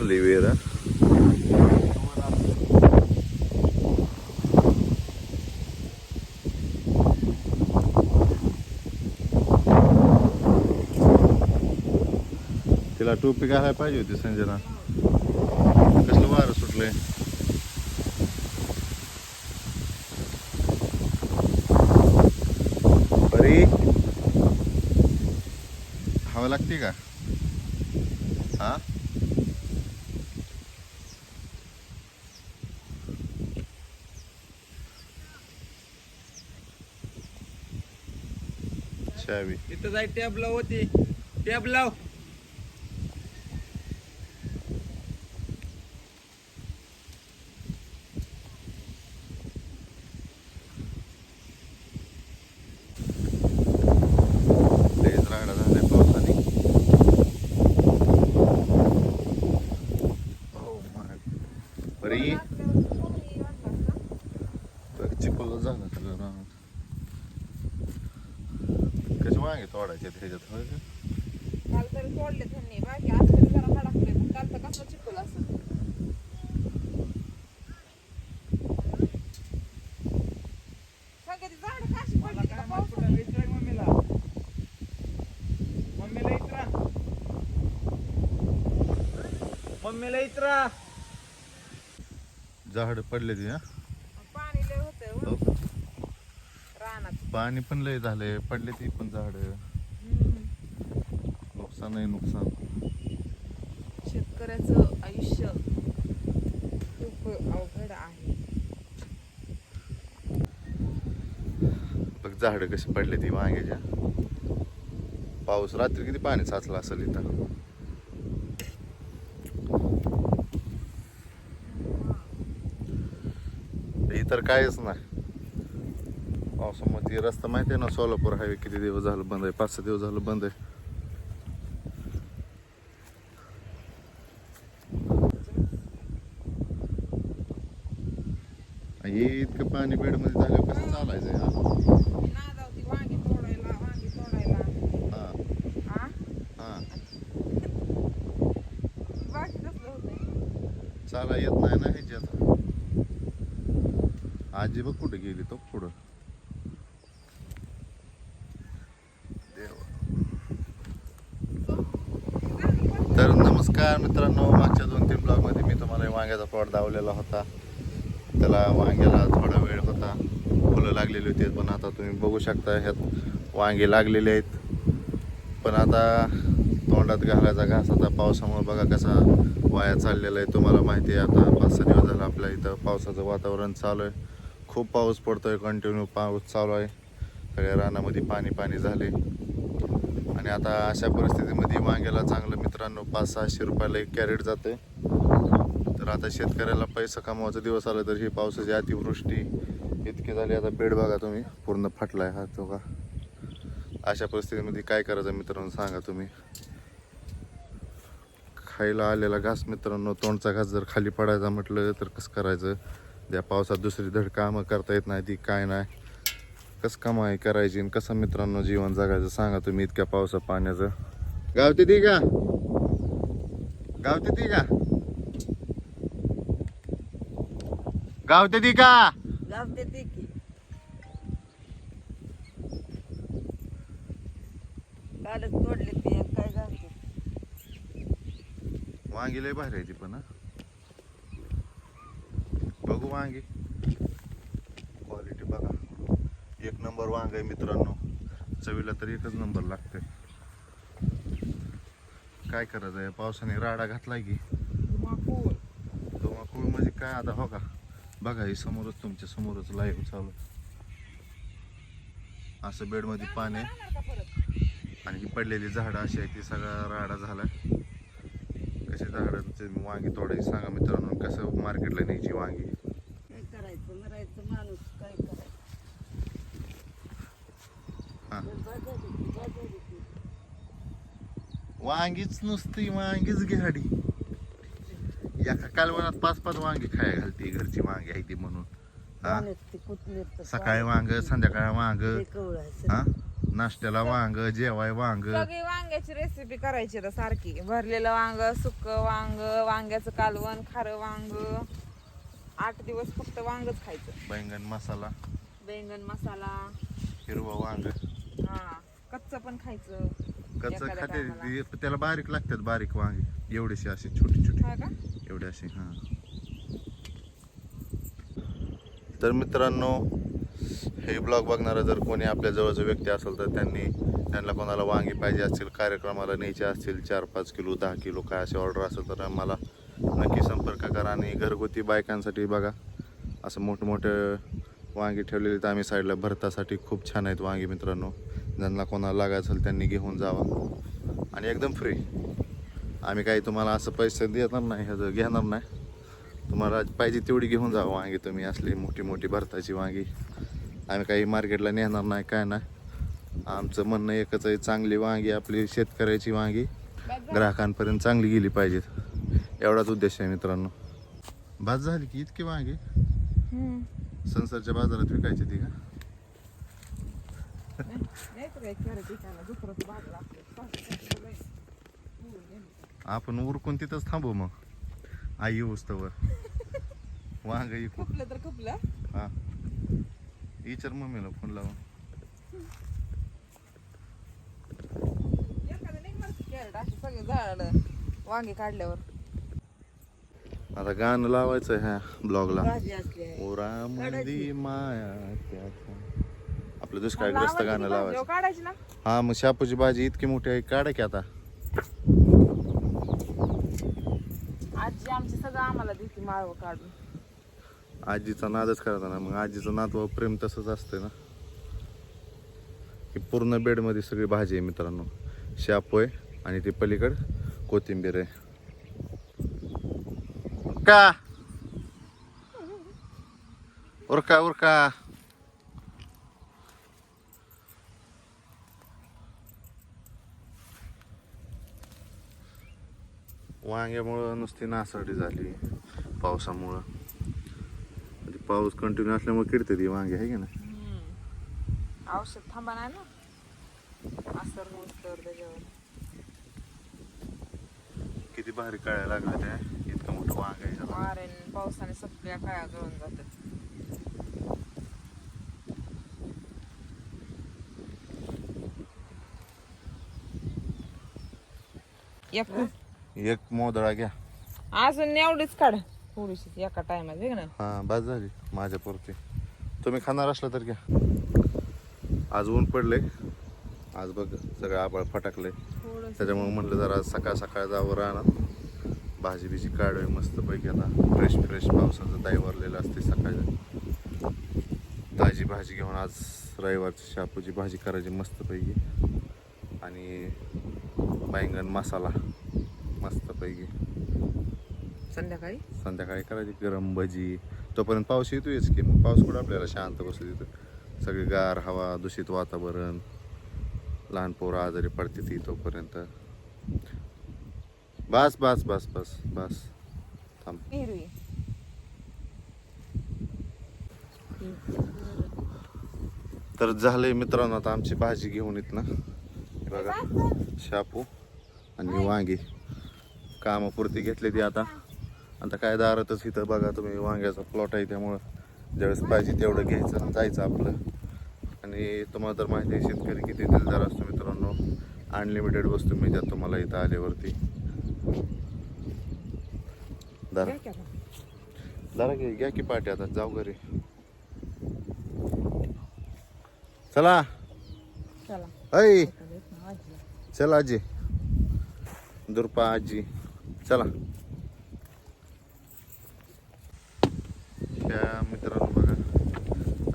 भरली तिला टोपी घालायला पाहिजे होती संजना. कसलं वारं सुटलंय? बरी हवा लागते का? हा? चावी तिथं जाय टॅब लाव होती टॅब लाव लयच राडा झालाय पावसाने Oh my. बरी तर चिपल झालं सगळं राहून कसे तोडायचे ह्याच्यात होय का? काल तरी तोडले त्यांनी. बाकी आज तरी जरा भडकले पण काल तर कसं असं? सगळी झाड काशी मला पडली काय का माहीत पावसाने? कुठं विचारा की मम्मीला. मम्मीला इतरा मम्मीला इतरा झाड पडले ती हा? पाणी लय हो. रानात. पाणी पण लय झालंय. पडले ती पण झाड. नुकसान आहे नुकसान. शेतकऱ्याचं आयुष्य खूप अवघड आहे. बघ झाड कशी पडले ती वांग्याच्या. पाऊस रात्री किती पाणी साचलं असेल इथं? इतर कायच नाही. पावसामध्ये रस्ता माहिती आहे ना सोलापूर हायवे किती दिवस झालं बंद आहे पाच सहा दिवस झालं बंद आहे. हे इतकं पाणी बेडमध्ये झालं कसं चालायचंय हा. नादावती वांगी तोडायला वांगी तोडायला. हा. हा हा. बाकी कसलं होतंय? चाला येत नाही ना ह्याच्यात. आजी बघ कुठे गेली तो पुढं. देवा. तर नमस्कार मित्रांनो मागच्या दोन तीन ब्लॉगमध्ये मी तुम्हाला वांग्याचा प्लॉट दावलेला होता. त्याला वांग्याला थोडा वेळ होता. फुलं लागलेली होती पण आता तुम्ही बघू शकता ह्यात वांगे लागलेले आहेत. पण आता तोंडात घालायचा घास आता पावसामुळे बघा कसा वाया चाललेला आहे. तुम्हाला माहिती आहे आता पाच सहा दिवस झालं आपल्या इथं पावसाचं वातावरण चालू आहे. खूप पाऊस पडतोय कंटिन्यू पाऊस चालू आहे. सगळ्या रानामध्ये पाणी पाणी झाले. आणि आता अशा परिस्थितीमध्ये वांग्याला चांगलं मित्रांनो पाच सहाशे रुपयाला एक कॅरेट जाते आहे आता शेतकऱ्याला पैसा कमवायचा दिवस आला तर ही पावसाची अतिवृष्टी इतकी झाली आता बेड बघा तुम्ही पूर्ण फाटलाय हा तो का अशा परिस्थितीमध्ये काय करायचं मित्रांनो सांगा तुम्ही. खायला आलेला घास मित्रांनो तोंडचा घास जर खाली पडायचा म्हटलं तर कसं करायचं? त्या पावसात दुसरी धड कामं करता येत नाही ती काय नाही. कसं कमाई करायची आणि कसं मित्रांनो जीवन जगायचं सांगा तुम्ही इतक्या पावसा पाण्याचं. गावते ती का? गावते ती का? गावते ती का? लावते ते की. कालच तोडले ते काय घालते वांगी लय भारी आहे ती पण. बघू वांगी. क्वालिटी बघा. एक नंबर वांग आहे मित्रांनो. चवीला तर एकच नंबर लागते. काय करायचं आहे? पावसाने राडा घातलाय की. धुमाकूळ म्हणजे काय आता हो का? बघा हे समोरच तुमच्या समोरच लाईव्ह चालू. असं बेडमध्ये पाणी आहे. आणि ही पडलेली झाडं अशी आहे ती सगळा राडा झाला. कशी झाडांचे वांगी तोडायची सांगा मित्रांनो कसं मार्केटला न्यायची वांगी? वांगीच नुसती वांगीच घ्याडी एका कालवनात पाच पाच वांगी खाया घालते घरची वांगी आहे ती म्हणून. हा? सकाळी वांग संध्याकाळी वांग. हा? नाश्त्याला वांग जेवाय वांग. सगळी वांग्याची रेसिपी करायची रे सारखी. भरलेलं वांग सुक वांग वांग्याचं कालवण खारं वांग. आठ दिवस फक्त वांगच खायचं. बैंगन मसाला. बैंगन मसाला. हिरवा वांग. हा कच्च पण खायचं. कच्च खाते त्याला बारीक लागतात बारीक वांगे. एवढीशी अशी छोटी छोटी का? एवढी अशी तर मित्रांनो हे ब्लॉग बघणारा जर कोणी आपल्या जवळचा व्यक्ती असेल तर त्यांनी त्यांना कोणाला वांगी पाहिजे असतील कार्यक्रमाला न्यायचे असतील चार पाच किलो दहा किलो काय असे ऑर्डर असेल तर आम्हाला नक्की संपर्क करा आणि घरगुती बायकांसाठी बघा. असं मोठमोठे वांगी ठेवलेली तर आम्ही साईडला भरतासाठी खूप छान आहेत वांगी मित्रांनो. ज्यांना कोणाला लागायचं असेल त्यांनी घेऊन जावा. आणि एकदम फ्री आम्ही काही तुम्हाला असं पैसे देणार नाही ह्याचं घेणार नाही. तुम्हाला पाहिजे तेवढी घेऊन जावं वांगी तुम्ही असली मोठी मोठी भरताची वांगी. आम्ही काही मार्केटला नेणार नाही काय नाही. आमचं म्हणणं एकच आहे चांगली वांगी आपली शेतकऱ्याची वांगी ग्राहकांपर्यंत चांगली गेली पाहिजेत. एवढाच उद्देश आहे मित्रांनो. बस झाली की इतकी वांगी. संसारच्या बाजारात विकायची ती का? आपण उरकून तिथंच थांबू मग. आई येऊस तवर. वांग इकू. खपलं तर खपलं. हा. विचार मम्मीला फोन लावून एखादं नाही मस्त कॅरेट असे सगळे झाड वांगे काढल्यावर. आता गाणं लावायचं ह्या ब्लॉगला. भाजी असली आहे. ओरामंदी माया त्याच्या. आपलं दुष्काळग्रस्त गाणं? लावायचं. काढायची ना. हा मग शापूची भाजी इतकी मोठी आहे काढा की आता आजी आमची सगळं आम्हाला देते माळव काढून. आजीचा नादच करायचा ना मग आजीचं नातवा प्रेम तसंच असतं ना. की पूर्ण बेडमध्ये सगळी भाजी आहे मित्रांनो. शापोय आणि ते पलीकड कोथिंबीर आहे. का उरका उरका. वांग्यामुळं नुसती नासाडी झाली पावसामुळं. म्हणजे पाऊस कंटिन्यू असल्यामुळे किडते ती वांगे आहे की ना औषध थांबा नाही ना असर तर त्याच्यावर. किती भारी काळ्या लागल्या त्या. इतकं मोठं वांग आहे. वाऱ्याने पावसाने सगळ्या काळ्या गळून जातात. एक एक मोदळा घ्या. अजून एवढीच काढ. थोडीशी एका टायमात ना? हा बस झाली माझ्या पुरती. तुम्ही खाणार असला तर घ्या. आज ऊन पडले आज बघ सगळं आबाळ फटाकले त्याच्यामुळे म्हटलं जरा सकाळ सकाळ जावं राहणार भाजी बिजी काढूया मस्त पैकी आता फ्रेश फ्रेश पावसाचं दाई वरलेलं असते सकाळी. ताजी भाजी घेऊन आज रविवारची शापूची भाजी करायची मस्त पैकी आणि बैंगन मसाला. पैकी संध्याकाळी? संध्याकाळी करायची गरम भजी. तोपर्यंत पाऊस येतोयच की मग पाऊस कुठं आपल्याला? शांत बसू देतो सगळी गार हवा दूषित वातावरण. लहान पोरं आजारी पडते ती तोपर्यंत. बस बस बस बस बस. थांब. तर झालंय मित्रांनो आता आमची भाजी घेऊन येत ना. बघा. शापू आणि वांगी. कामापुरती घेतली ती आता. आता काय दारातच इथं बघा तुम्ही वांग्याचा प्लॉट आहे त्यामुळं ज्यावेळेस पाहिजे तेवढं घ्यायचं जायचं आपलं. आणि तुम्हाला तर माहिती आहे शेतकरी किती दिलदार असतो मित्रांनो. अनलिमिटेड वस्तू मिळतात तुम्हाला इथं आल्यावरती. दारा. दारा घे घ्या की पाठी आता जाऊ घरी. चला. ऐ. चल आजी. दुर्पा आजी. चला त्या मित्रांनो बघा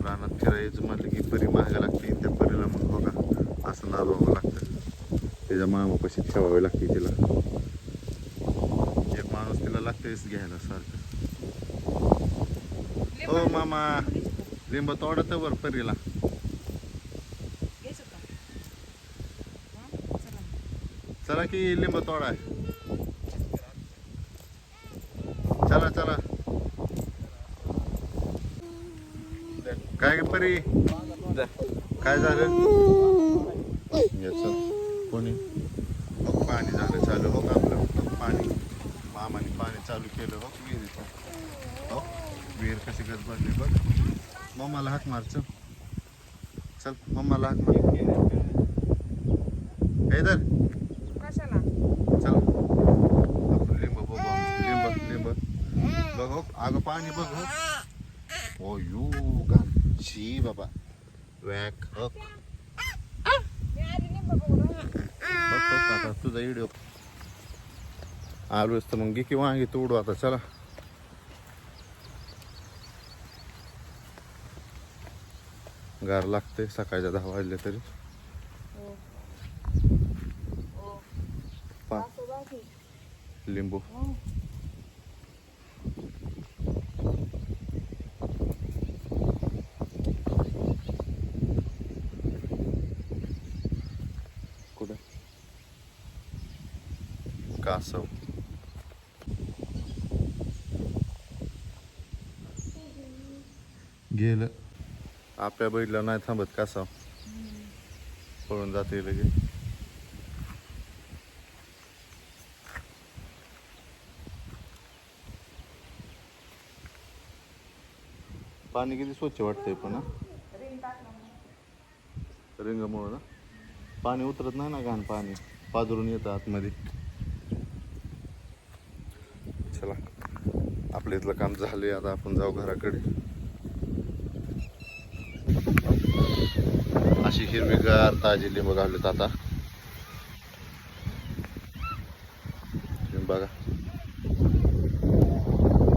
रानात फिरायचं म्हटलं की परी महागा लागते त्या परीला मग बघा असं नालवावं लागतं त्याच्या मामापाशी ठेवावी लागते तिला एक माणूस तिला लागतेच घ्यायला सारखं हो मामा लिंब तोडत वर परीला घ्यायचं का? हं? चला. चला की लिंब तोडाय चला. काय परी? काय झालं? कोणी? हो पाणी झालं चालू. हो का आपलं. पाणी. मामाने पाणी चालू केलं. हो विहिरीचं. हो विहीर कशी भरली बघ. मम्माला हाक मार चल चल मम्माला हाक मार. हे धर कशाला चल आपण लिंब बघू लिंब लिंब बघ हो अगं पाणी बघ. हो ओ यू घाण शी बाबा. वॅक हो बघ आता तुझा व्हिडिओ आलोच तर मग घे की वांगी तोडू आता चला. गार लागते सकाळच्या दहा वाजले तरी. पा. लिंबू कुठे कासव गेलं. आपल्या बैठला नाही थांबत कसा पळून जाते लगे पाणी किती स्वच्छ वाटतंय पण रिंगामुळं ना? पाणी उतरत नाही ना घाण पाणी? पाजरून येतं आतमध्ये. चला. आपल्या इथलं काम झाले आता आपण जाऊ घराकडे. अशी हिरवीगार ताजी लिंब घालत आता. बघा.